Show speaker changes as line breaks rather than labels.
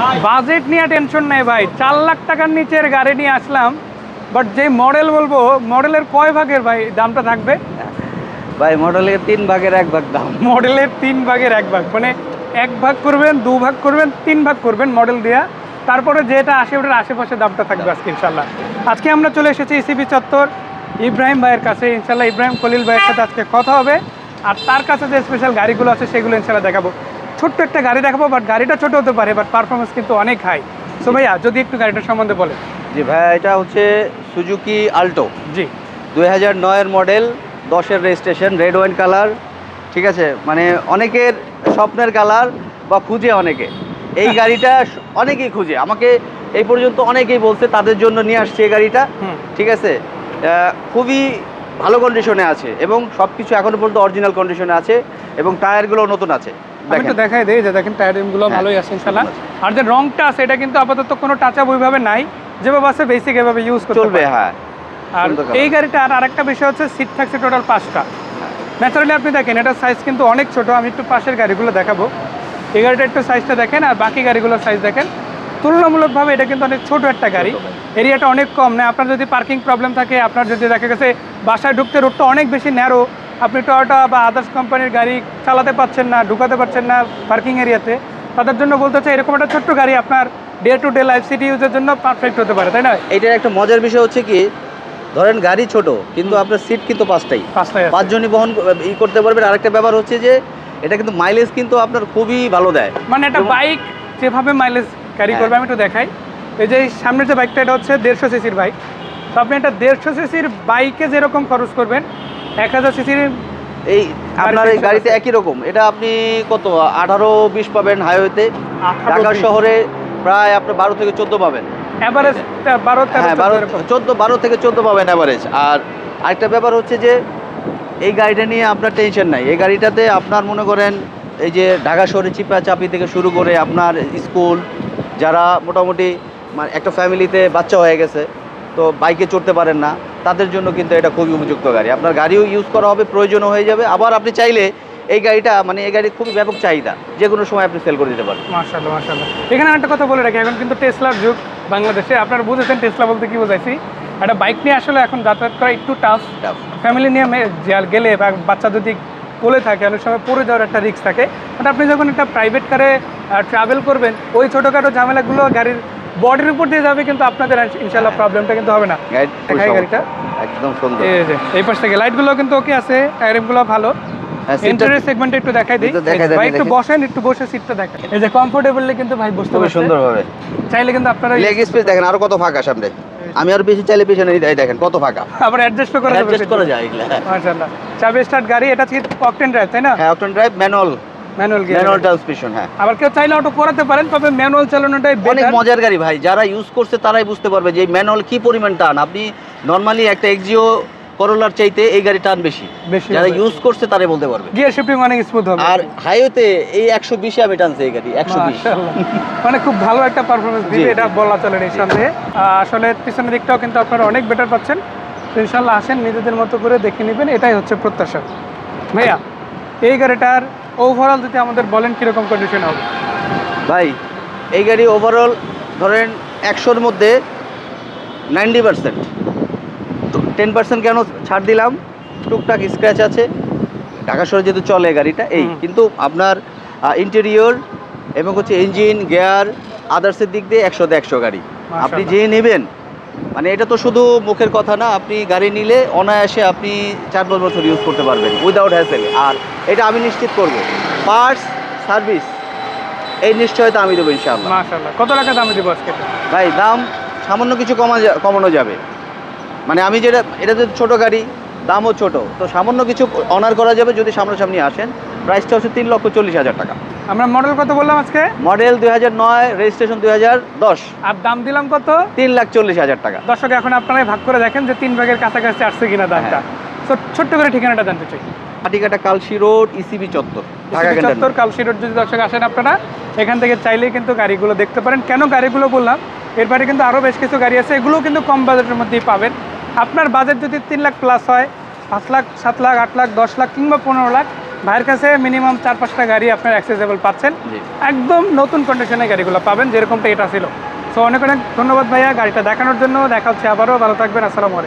Budget নিয়ে tension নেই ভাই। চার লাখ টাকার নিচের গাড়ি নিয়ে আসলাম বাট যে মডেল বলব মডেলের কয় ভাগের ভাই দামটা থাকবে?
ভাই মডেলের তিন ভাগের এক ভাগ দাম।
মডেলের তিন ভাগের এক ভাগ মানে এক ভাগ করবেন দু ভাগ করবেন তিন ভাগ করবেন মডেল দিয়া। তারপরে যেটা আসে ওটার আশেপাশে দামটা থাকবে আজকে ইনশাল্লাহ আজকে আমরা চলে এসেছি ইসিবি চত্বর। ইব্রাহিম ভাইয়ের কাছে ইনশাল্লাহ ইব্রাহিম খলিল ভাইয়ের সাথে আজকে কথা হবে। আর তার কাছে যে স্পেশাল গাড়িগুলো আছে সেগুলো ইনশাল্লাহ দেখাবো। ছোট্ট একটা গাড়ি দেখাবো বাট গাড়িটা ছোট হতে পারে বাট পারফরমেন্স কিন্তু অনেক হাই সো ভাইয়া যদি একটু গাড়িটার সম্বন্ধে বলে
জি ভাইয়া এটা হচ্ছে সুজুকি আল্টো
জি।
দুই হাজার নয়ের মডেল দশের রেজিস্ট্রেশন রেড ওয়াইন কালার ঠিক আছে? মানে অনেকের স্বপ্নের কালার বা খুঁজে অনেকে। এই গাড়িটা অনেকেই খুঁজে। আমাকে এই পর্যন্ত অনেকেই বলছে তাদের জন্য নিয়ে আসছে এই গাড়িটা ঠিক আছে? খুবই ভালো কন্ডিশনে আছে এবং সব কিছু এখনও পর্যন্ত অরিজিনাল কন্ডিশনে আছে এবং টায়ারগুলো নতুন আছে।
আমি দেখাই দিই যে দেখেন
হ্যাঁ,
ভালোই আছে আর যে রংটা আছে এটা কিন্তু আপাতত কোনো টাচ ওইভাবে নাই। যেভাবে আছে বেসিক এভাবে ইউজ করতে
চলবে হ্যাঁ।
আর এই গাড়িটা আর আরেকটা বিষয় হচ্ছে সিট থাকছে টোটাল পাঁচটা। ন্যাচারালি আপনি দেখেন সাইজ কিন্তু অনেক ছোট আমি একটু পাশের গাড়িগুলো দেখাবো। এই গাড়িটা একটু সাইজটা দেখেন আর বাকি গাড়িগুলোর সাইজ দেখেন। তুলনামূলকভাবে এটা কিন্তু অনেক ছোট একটা গাড়ি।
গাড়ি।
এরিয়াটা অনেক কম না আপনার যদি পার্কিং প্রবলেম থাকে আপনার যদি দেখা গেছে বাসায় ঢুকতে রোডটা অনেক বেশি ন্যারো আপনি টয়োটা বা আদার্স কোম্পানির গাড়ি চালাতে পারছেন না ঢুকাতে পারছেন না পার্কিং এরিয়াতে তাদের জন্য বলতে চাই এরকম একটা ছোট্ট গাড়ি আপনার day to day life city ইউজের জন্য পারফেক্ট হতে পারে তাই না
এটার একটা মজার বিষয় হচ্ছে কি ধরেন গাড়ি ছোট কিন্তু আপনার সিট কিন্তু পাঁচটাই। পাঁচজনই বহন ই করতে পারবেন। আরেকটা ব্যাপার হচ্ছে যে এটা কিন্তু মাইলেজ কিন্তু আপনার খুবই ভালো দেয়।
মানে একটা বাইক যেভাবে মাইলেজ ক্যারি। করবে আমি একটু দেখাই। এই যে সামনের যে বাইকটা এটা হচ্ছে দেড়শো সিসির বাইক তো আপনি একটা দেড়শো সিসির বাইকে যেরকম খরচ করবেন এক হাজার সিসির
এই আপনার এই
গাড়িতে
একই রকম। এটা আপনি কত? আঠারো বিশ পাবেন হাইওয়েতে ঢাকা শহরে প্রায় আপনার বারো থেকে চোদ্দ পাবেন।
অ্যাভারেজ বারো
হ্যাঁ বারো চোদ্দ বারো থেকে চোদ্দ পাবেন অ্যাভারেজ আর আরেকটা ব্যাপার হচ্ছে যে এই গাড়িটা নিয়ে আপনার টেনশন নাই। এই গাড়িটাতে আপনার মনে করেন এই যে ঢাকা শহরে চিপা চাপি থেকে শুরু করে আপনার স্কুল যারা মোটামুটি মানে একটা ফ্যামিলিতে বাচ্চা হয়ে গেছে তো বাইকে চড়তে পারেন না। তাদের জন্য কিন্তু এটা খুবই উপযুক্ত গাড়ি। আপনার গাড়িও ইউজ করা হবে প্রয়োজনও হয়ে যাবে। আবার আপনি চাইলে এই গাড়িটা মানে এই গাড়ির খুবই ব্যাপক চাহিদা। যে কোনো সময় আপনি সেল করে দিতে পারেন
মার্শাল্লাহ মার্শাল্লাহ এখানে একটা কথা বলে রাখি এখন কিন্তু টেসলার যুগ বাংলাদেশে। আপনারা বুঝেছেন টেসলা বলতে কি বোঝাইছি? একটা বাইক নিয়ে আসলে এখন যাতায়াত করা একটু টাফ। ফ্যামিলি নিয়ে গেলে বা বাচ্চা যদি কোলে থাকে অনেক সময় পড়ে যাওয়ার একটা রিস্ক থাকে। বাট আপনি যখন একটা প্রাইভেট কারে ট্রাভেল করবেন ওই ছোটোখাটো ঝামেলাগুলো গাড়ির বডির উপর দিয়ে যাবে কিন্তু আপনাদের ইনশাল্লাহ প্রবলেমটা কিন্তু হবে না। দেখাই গাড়িটা।
একদম সুন্দর।
এই যে এই পাশ থেকে। লাইটগুলো কিন্তু ওকে আছে টায়ারিংগুলো ভালো।
হ্যাঁ,
ইন্টারিয়র সেগমেন্টে একটু দেখাই দিই।
একটু
ভাই একটু বসেন একটু বসে সিটটা দেখেন এই যে কমফোর্টেবলি কিন্তু ভাই বসতে
খুবই
পারছে।
সুন্দরভাবে।
চাইলে কিন্তু আপনারা
লেগ স্পেস দেখেন আরও কত ফাঁকা সামনে। আমি আরও বেশি চাইলে পেছনে এই দেখেন কত ফাঁকা।
আবার অ্যাডজাস্ট করে দেবেন
অ্যাডজাস্ট করা যায় এগুলা।
মাশাআল্লাহ। চাবি স্টার্ট গাড়ি এটা কি অকটেন ড্রাইভ তাই না?
হ্যাঁ option drive manual
manual gear
manual transmission হ্যাঁ।
আবার কেউ চাইলে অটো করাতে পারেন তবে ম্যানুয়াল চালানোটাই
অনেক মজার গাড়ি ভাই যারা ইউজ করছে তারাই বুঝতে পারবে যে ম্যানুয়াল কি পরিমাণ টান। আপনি নর্মালি একটা এক্সিও করোলার চাইতে এই গাড়ি টান বেশি। যারা ইউজ করছে তারাই বলতে পারবে।
গিয়ার শিফটিং অনেক স্মুথ হবে।
আর হাইওয়েতে এই একশো বিশে আমি টানছি এই গাড়ি একশো বিশ।
মাশাআল্লাহ। মানে খুব ভালো একটা পারফরমেন্স দিবে এটা বলা চলে নিঃসন্দেহে আসলে পিছনের দিকটাও কিন্তু আপনারা অনেক বেটার পাচ্ছেন। তো ইনশাল্লাহ আসেন নিজেদের মতো করে দেখে নেবেন এটাই হচ্ছে প্রত্যাশা। ভাইয়া এই গাড়িটার ওভারঅল যদি আমাদের বলেন কীরকম কন্ডিশন হবে?
ভাই এই গাড়ি ওভারঅল ধরেন একশোর মধ্যে নাইনটি পার্সেন্ট টেন পার্সেন্ট কেন ছাড় দিলাম? টুকটাক স্ক্র্যাচ আছে। ঢাকা শহরে যেহেতু চলে গাড়িটা এই কিন্তু আপনার ইন্টেরিয়র এবং হচ্ছে ইঞ্জিন গিয়ার আদার্সের দিক দিয়ে একশোতে একশো গাড়ি। আপনি
মাশাআল্লাহ।
যে নেবেন মানে এটা তো শুধু মুখের কথা না আপনি গাড়ি নিলে অনায়াসে আপনি চার পাঁচ বছর ইউজ করতে পারবেন উইদাউট হ্যাসেল আর এটা আমি নিশ্চিত করব পার্টস সার্ভিস এই নিশ্চয়তা আমি দেবো ইনশাআল্লাহ।
মাশাআল্লাহ। কত টাকা দামে দেবো আজকে?
ভাই দাম সামান্য কিছু কমা কমানো যাবে। মানে আমি যেটা এটা তো ছোটো গাড়ি দামও ছোট। তো সামান্য কিছু অনার করা যাবে যদি সামনাসামনি আসেন প্রাইসটা হচ্ছে তিন লক্ষ চল্লিশ হাজার টাকা।
আমরা মডেল কত বললাম আজকে?
মডেল দুই হাজার নয় রেজিস্ট্রেশন দুই হাজার দশ।
আর দাম দিলাম কত?
তিন লাখ চল্লিশ হাজার টাকা।
দর্শক এখন আপনারাই ভাগ করে দেখেন যে তিন ভাগের কাছাকাছি আসছে কিনা দামটা। তো ছোট্ট করে ঠিকানাটা জানতে চাই।
হাটিকাটা কালশি রোড ইসিবি চত্বর
চত্বর
ক্যান্টনমেন্ট।
কালশি রোড যদি দর্শক আসেন আপনারা এখান থেকে চাইলেই কিন্তু গাড়িগুলো দেখতে পারেন। কেন গাড়িগুলো বললাম? এরপরে কিন্তু আরও বেশ কিছু গাড়ি আছে এগুলোও কিন্তু কম বাজেটের মধ্যেই পাবেন। আপনার বাজেট যদি তিন লাখ প্লাস হয় পাঁচ লাখ সাত লাখ আট লাখ দশ লাখ কিংবা পনেরো লাখ ভাইয়ের কাছে মিনিমাম চার পাঁচটা গাড়ি আপনার অ্যাক্সেসেবল পাচ্ছেন। একদম নতুন কন্ডিশনে গাড়িগুলো পাবেন যেরকমটা এটা ছিল। সো অনেক অনেক ধন্যবাদ ভাইয়া গাড়িটা দেখানোর জন্য। দেখা হচ্ছে আবারও। ভালো থাকবেন। আসসালামু আলাইকুম।